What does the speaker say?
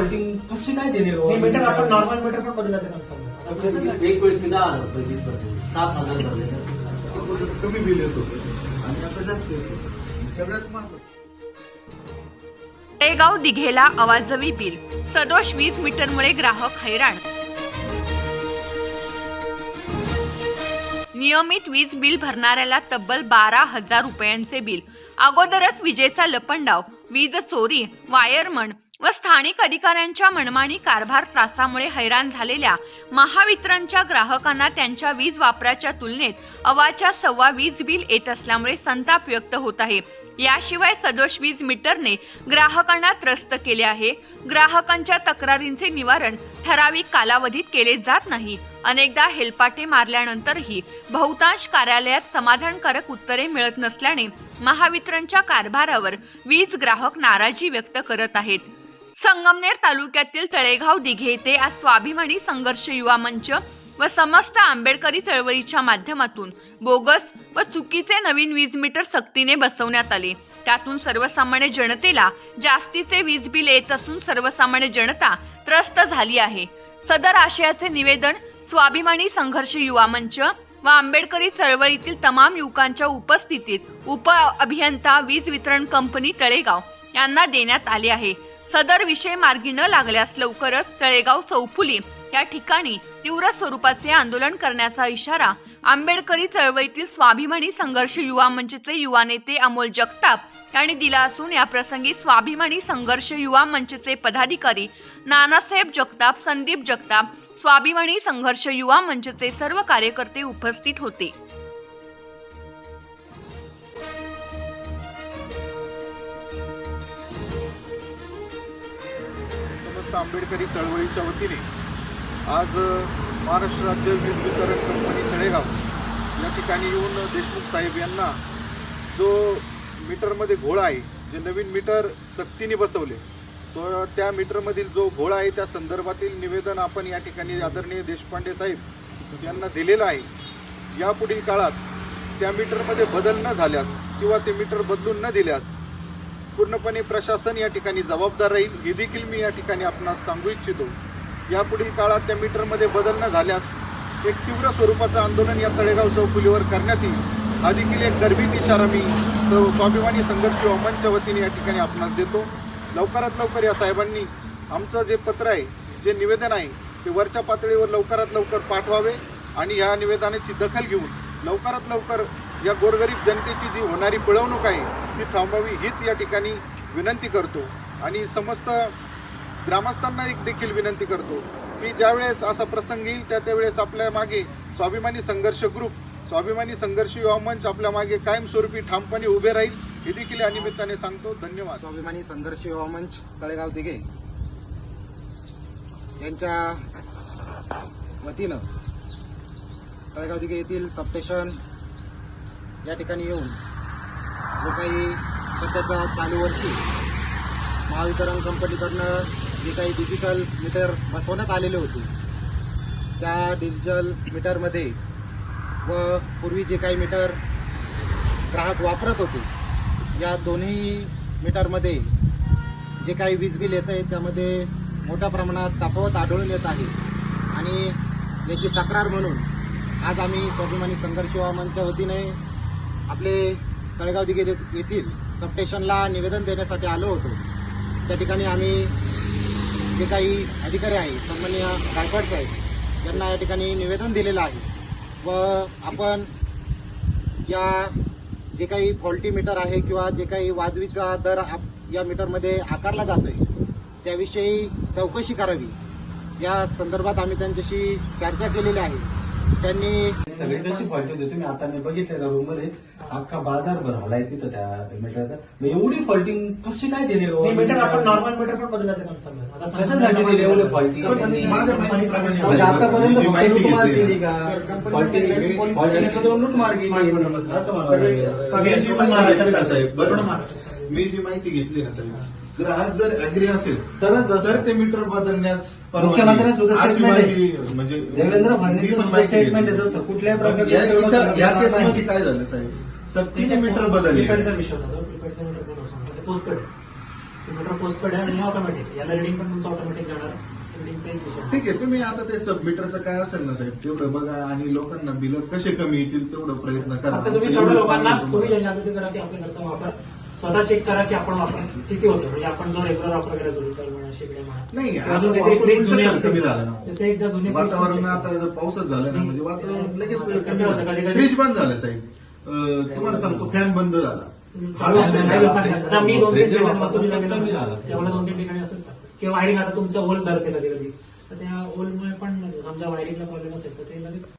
Faulting कशी काय दिली हे मीटर आपण नॉर्मल मीटर पण बदलायचं काम चालू आहे. आता कसं एक वेळेस मी दहा हजार रुपये वीज भरले सात हजार भरले कमी बिल येतो. आणि आता जास्त येतो सगळ्यात महत्वाचं तळेगाव दिघेला अवाजवी बिल. सदोष वीज मीटरमुळे ग्राहक हैराण. नियमित वीज बिल भरणाऱ्याला तब्बल बारा हजार रुपयांचे बिल. अगोदरच विजेचा लपंडाव वीज चोरी वायरमन व स्थानिक अधिकाऱ्यांच्या मनमानी कारभार त्रासामुळे हैराण झालेल्या महावितरणच्या ग्राहकांना त्यांच्या वीज वापराच्या तुलनेत अवाच्या सव्वा वीज बिल येत असल्यामुळे संताप व्यक्त होत आहे. याशिवाय सदोष वीज मीटरने ग्राहकांना त्रस्त केले आहे. ग्राहकांच्या तक्रारींचे निवारण ठराविक कालावधीत केले जात नाही. अनेकदा हेलपाटे मारल्यानंतरही बहुतांश कार्यालयात समाधानकारक उत्तरे मिळत नसल्याने महावितरणच्या कारभारावर वीज ग्राहक नाराजी व्यक्त करत आहेत. संगमनेर तालुक्यातील तळेगाव दिघे येथे आज स्वाभिमानी संघर्ष युवा मंच व समस्त आंबेडकरी चळवळीच्या माध्यमातून बोगस व चुकीचे नवीन वीज मीटर सक्तीने बसवण्यात आले. त्यातून सर्वसामान्य जनतेला जास्तीचे वीज बिल येत असून सर्वसामान्य जनता त्रस्त झाली आहे. सदर आशयाचे निवेदन स्वाभिमानी संघर्ष युवा मंच व आंबेडकरी चळवळीतील तमाम युवकांच्या उपस्थितीत उप अभियंता वीज वितरण कंपनी तळेगाव यांना देण्यात आले आहे. सदर विषय मार्गी न लागल्यास लवकरच तळेगाव चौफुली या ठिकाणी तीव्र स्वरूपाचे आंदोलन करण्याचा इशारा आंबेडकरी चळवळीतील स्वाभिमानी संघर्ष युवा मंचचे युवा नेते अमोल जगताप यांनी दिला असून या प्रसंगी स्वाभिमानी संघर्ष युवा मंचचे पदाधिकारी नानासाहेब जगताप संदीप जगताप स्वाभिमानी संघर्ष युवा मंचचे सर्व कार्यकर्ते उपस्थित होते. महाराष्ट्र आंबेडकरी चळवळीच्या वतीने आज महाराष्ट्र राज्य वीज वितरण कंपनी तळेगाव या ठिकाणी येऊन देशमुख साहेब यांना जो मीटरमध्ये घोळा आहे जे नवीन मीटर सक्तीने बसवले तो त्या मीटरमधील जो घोळा आहे त्या संदर्भातील निवेदन आपण या ठिकाणी आदरणीय देशपांडे साहेब यांना दिलेलं आहे. यापुढील काळात त्या मीटरमध्ये बदल न झाल्यास किंवा ते मीटर बदलून न दिल्यास पूर्णपणे प्रशासन या ठिकाणी जबाबदार राहील. हे देखील मी या ठिकाणी आपणास सांगू इच्छितो. यापुढील काळात त्या मीटरमध्ये बदल न झाल्यास एक तीव्र स्वरूपाचं आंदोलन या तळेगाव चौफुलीवर करण्यात येईल. हा देखील एक गर्भित इशारा मी स्वाभिमानी संघर्ष युवा मंचच्या वतीने या ठिकाणी आपणास देतो. लवकरात लवकर या साहेबांनी आमचं जे पत्र आहे जे निवेदन आहे ते वरच्या पातळीवर लवकरात लवकर पाठवावे आणि ह्या निवेदनाची दखल घेऊन लवकरात लवकर या गोरगरीब जनतेची जी होणारी पिळवणूक आहे ती थांबवावी हीच या ठिकाणी विनंती करतो. आणि समस्त ग्रामस्थांना एक देखील विनंती करतो की ज्यावेळेस असा प्रसंग येईल त्या त्यावेळेस आपल्या मागे स्वाभिमानी संघर्ष ग्रुप स्वाभिमानी संघर्ष युवा मंच आपल्या मागे कायमस्वरूपी ठामपणे उभे राहील हे देखील या निमित्ताने सांगतो. धन्यवाद. स्वाभिमानी संघर्ष युवा मंच तळेगाव दिघे. यांच्या वतीनं तळेगाव दिघे येथील सबस्टेशन या ठिकाणी येऊन जो काही सध्याचा चालू वर्षी महावितरण कंपनीकडनं जे काही डिजिटल मीटर बसवण्यात आलेले होते त्या डिजिटल मीटरमध्ये व पूर्वी जे काही मीटर ग्राहक वापरत होते या दोन्ही मीटरमध्ये जे काही वीज बिल येतं आहे त्यामध्ये मोठ्या प्रमाणात तफावत आढळून येत आहे. आणि याची तक्रार म्हणून आज आम्ही स्वाभिमानी संघर्ष मंचच्या वतीने आपले तळेगाव दिघे येथील सबस्टेशनला निवेदन देण्यासाठी आलो होतो. त्या ठिकाणी आम्ही जे काही अधिकारी आहे सन्मान्य गायकवाड साहेब यांना या ठिकाणी निवेदन दिलेलं आहे. व आपण या जे काही फॉल्टी मीटर आहे किंवा जे काही वाजवीचा दर आप- या मीटरमध्ये आकारला जातोय त्याविषयी चौकशी करावी. या संदर्भात आम्ही त्यांच्याशी चर्चा केलेली आहे. त्यांनी सगळी कशी फॉल्टी होती. तुम्ही आता मी बघितलं त्या रूममध्ये अख्खा बाजार भरलाय तिथं त्या मीटरचा मग एवढी फॉल्टिंग कशी काय दिली हे मीटर आपण नॉर्मल मीटर पण बदलायचं काम चालू आहे. आता कशासाठी दिली एवढी फॉल्टी कंपनी- माझ्या माहितीप्रमाणे म्हणजे आतापर्यंत जी फक्त माहिती घेतली. का? फॉल्टी असं मला वाटतं. सगळ्यांची माहिती ना. साहेब. मी जी माहिती घेतली ना साहेब ग्राहक जर अग्री असेल तरच तर ते मीटर बदलण्यास परवानगी मुख्यमंत्र्यांचं सुद्धा आहे. माहिती म्हणजे देवेंद्र फडणवीस स्टेटमेंट. जसं कुठल्याही या- इथं- या केस मध्ये प्रकारचे काय झालं साहेब सक्तीने मीटर बदलले प्रीपेडचा विषय होता तो. प्रीपेडचा मीटर कोण असतो? मीटर पोस्टपेड आहे आणि ऑटोमॅटिक याला रिडिंग पण तुमचं ऑटोमॅटिक जाणार रिडिंगचा एक विषय ठीक आहे तुम्ही आता ते सबमीटरचं काय असेल ना साहेब तेवढं बघा आणि लोकांना बिल कसे कमी येतील तेवढं प्रयत्न करा तुम्ही तेवढं लोकांना तुम्ही. जनजागृती करा की आपल्या घरचा वापर स्वतः चेक करा की आपण वापर किती होतो? म्हणजे आपण जो रेग्युलर वापर करायचो नाही अजून. कमी झालं ना. एकदा जुने वातावरण आता जर पावसात झालं ना म्हणजे वातावरण लगेच कसं कमी होतं, कधी- झालं. कधी- फ्रीज बंद झालं साहेब. तुम्हाला सांगतो फॅन बंद झाला. मी दोन तीन. गेलो तेवढं दोन तीन ठिकाणी असंच. किंवा वायरिंग आता तुमचं ओल धरते कधी कधी तर त्या ओलमुळे पण समजा वायरिंगला प्रॉब्लेम असेल तर ते लगेच